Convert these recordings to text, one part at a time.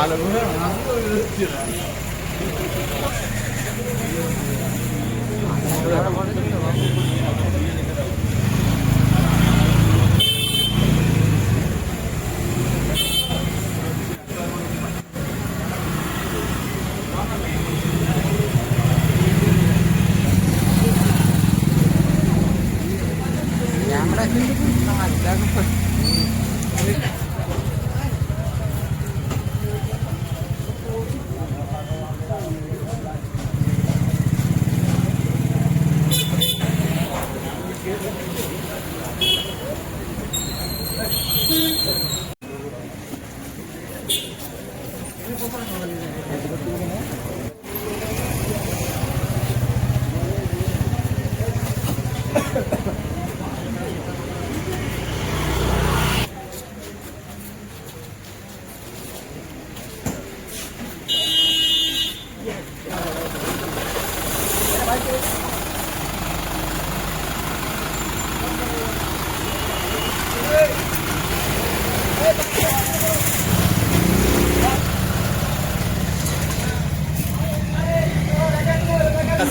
ভালো করে Hey!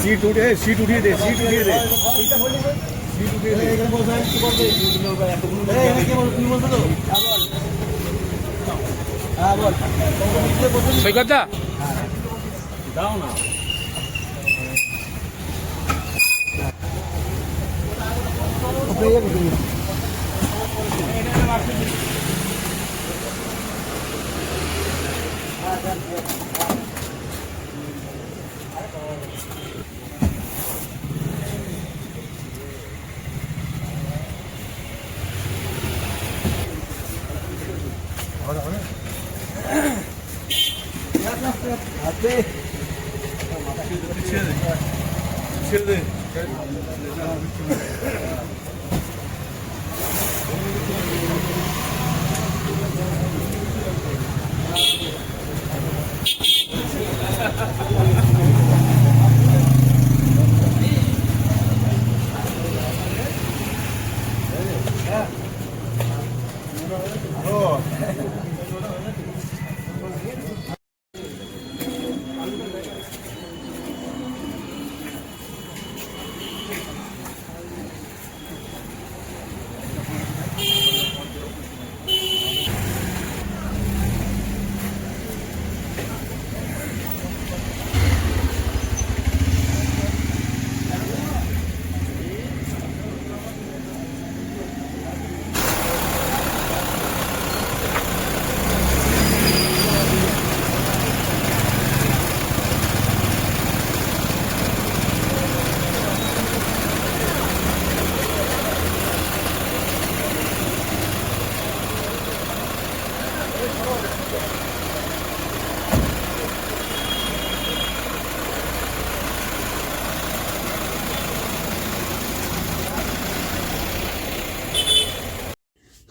Seat উঠে সিট উঠিয়ে দে সিট উঠিয়ে দে সিট উঠিয়ে দে সৈকত দা দাও না Thank you. ছেড়ে দে